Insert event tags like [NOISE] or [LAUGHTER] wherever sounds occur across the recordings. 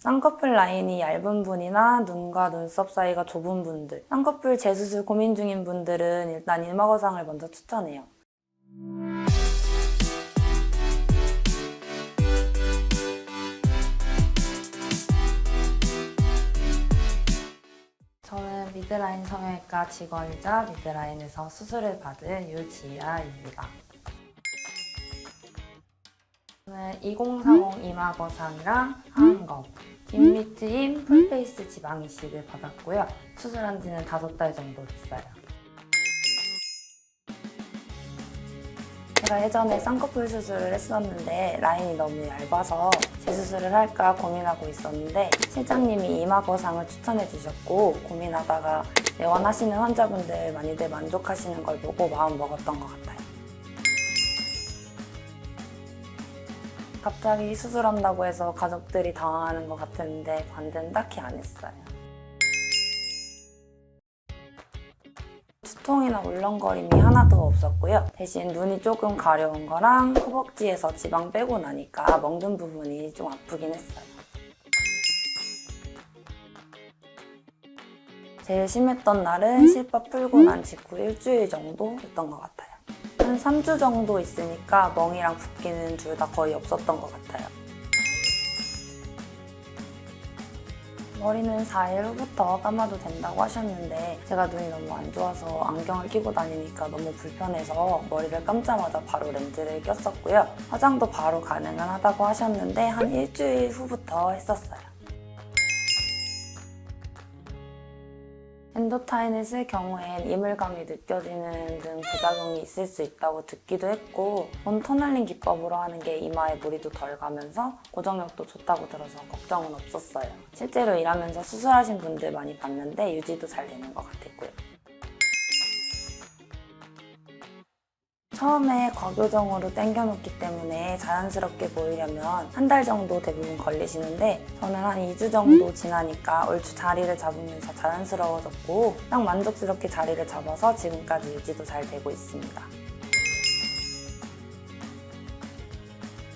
쌍꺼풀 라인이 얇은 분이나 눈과 눈썹 사이가 좁은 분들, 쌍꺼풀 재수술 고민 중인 분들은 일단 일마거상을 먼저 추천해요. 저는 미드라인 성형외과 직원이자 미드라인에서 수술을 받은 유지아입니다. 저는 2040 이마거상이랑 하안검, 뒷밑 트임, 풀페이스 지방 이식을 받았고요. 수술한 지는 5달 정도 됐어요. 제가 예전에 쌍꺼풀 수술을 했었는데 라인이 너무 얇아서 재수술을 할까 고민하고 있었는데 실장님이 이마거상을 추천해 주셨고 고민하다가 내원하시는 환자분들 많이들 만족하시는 걸 보고 마음 먹었던 것 같아요. 갑자기 수술한다고 해서 가족들이 당황하는 것 같았는데 반대는 딱히 안 했어요. 두통이나 울렁거림이 하나도 없었고요. 대신 눈이 조금 가려운 거랑 허벅지에서 지방 빼고 나니까 먹는 부분이 좀 아프긴 했어요. 제일 심했던 날은 실밥 풀고 난 직후 일주일 정도 됐던 것 같아요. 한 3주 정도 있으니까 멍이랑 붓기는 둘 다 거의 없었던 것 같아요. 머리는 4일 후부터 감아도 된다고 하셨는데 제가 눈이 너무 안 좋아서 안경을 끼고 다니니까 너무 불편해서 머리를 감자마자 바로 렌즈를 꼈었고요. 화장도 바로 가능은 하다고 하셨는데 한 일주일 후부터 했었어요. 엔도타인을 쓸 경우엔 이물감이 느껴지는 등 부작용이 있을 수 있다고 듣기도 했고 본 터널링 기법으로 하는 게 이마에 무리도 덜 가면서 고정력도 좋다고 들어서 걱정은 없었어요. 실제로 일하면서 수술하신 분들 많이 봤는데 유지도 잘 되는 것 같았고요. 처음에 과교정으로 당겨놓기 때문에 자연스럽게 보이려면 한 달 정도 대부분 걸리시는데 저는 한 2주 정도 지나니까 얼추 자리를 잡으면서 자연스러워졌고 딱 만족스럽게 자리를 잡아서 지금까지 유지도 잘 되고 있습니다.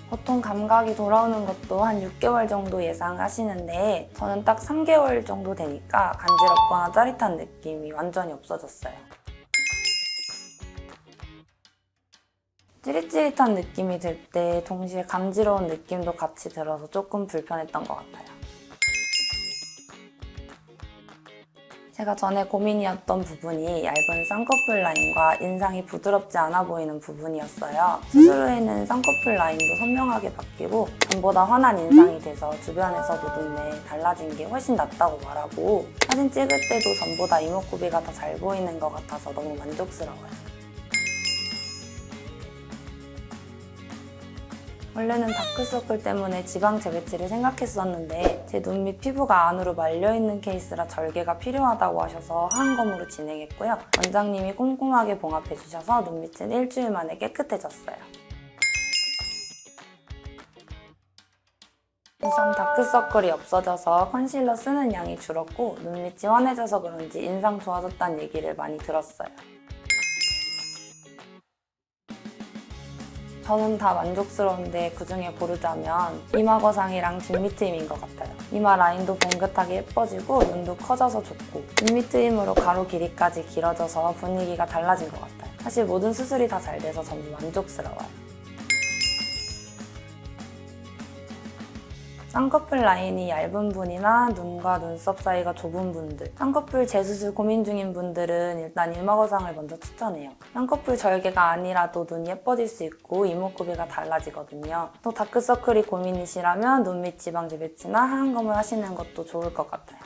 보통 감각이 돌아오는 것도 한 6개월 정도 예상하시는데 저는 딱 3개월 정도 되니까 간지럽거나 짜릿한 느낌이 완전히 없어졌어요. 찌릿찌릿한 느낌이 들 때 동시에 간지러운 느낌도 같이 들어서 조금 불편했던 것 같아요. 제가 전에 고민이었던 부분이 얇은 쌍꺼풀 라인과 인상이 부드럽지 않아 보이는 부분이었어요. 수술 후에는 쌍꺼풀 라인도 선명하게 바뀌고 전보다 환한 인상이 돼서 주변에서도 눈매 달라진 게 훨씬 낫다고 말하고 사진 찍을 때도 전보다 이목구비가 더 잘 보이는 것 같아서 너무 만족스러워요. 원래는 다크서클 때문에 지방 재배치를 생각했었는데 제눈밑 피부가 안으로 말려있는 케이스라 절개가 필요하다고 하셔서 하안검으로 진행했고요. 원장님이 꼼꼼하게 봉합해주셔서 눈 밑은 일주일 만에 깨끗해졌어요. 우선 다크서클이 없어져서 컨실러 쓰는 양이 줄었고 눈 밑이 환해져서 그런지 인상 좋아졌다는 얘기를 많이 들었어요. 저는 다 만족스러운데 그 중에 고르자면 이마 거상이랑 뒷밑 트임인 것 같아요. 이마 라인도 봉긋하게 예뻐지고 눈도 커져서 좋고 뒷밑 트임으로 가로 길이까지 길어져서 분위기가 달라진 것 같아요. 사실 모든 수술이 다 잘 돼서 전부 만족스러워요. 쌍꺼풀 라인이 얇은 분이나 눈과 눈썹 사이가 좁은 분들, 쌍꺼풀 재수술 고민 중인 분들은 일단 일마거상을 먼저 추천해요. 쌍꺼풀 절개가 아니라도 눈이 예뻐질 수 있고 이목구비가 달라지거든요. 또 다크서클이 고민이시라면 눈밑 지방 재배치나 하안검을 하시는 것도 좋을 것 같아요.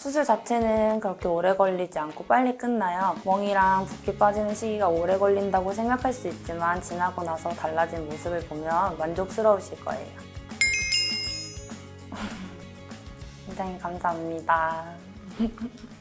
수술 자체는 그렇게 오래 걸리지 않고 빨리 끝나요. 멍이랑 붓기 빠지는 시기가 오래 걸린다고 생각할 수 있지만 지나고 나서 달라진 모습을 보면 만족스러우실 거예요. [LAUGHS] 굉장히 감사합니다. [LAUGHS]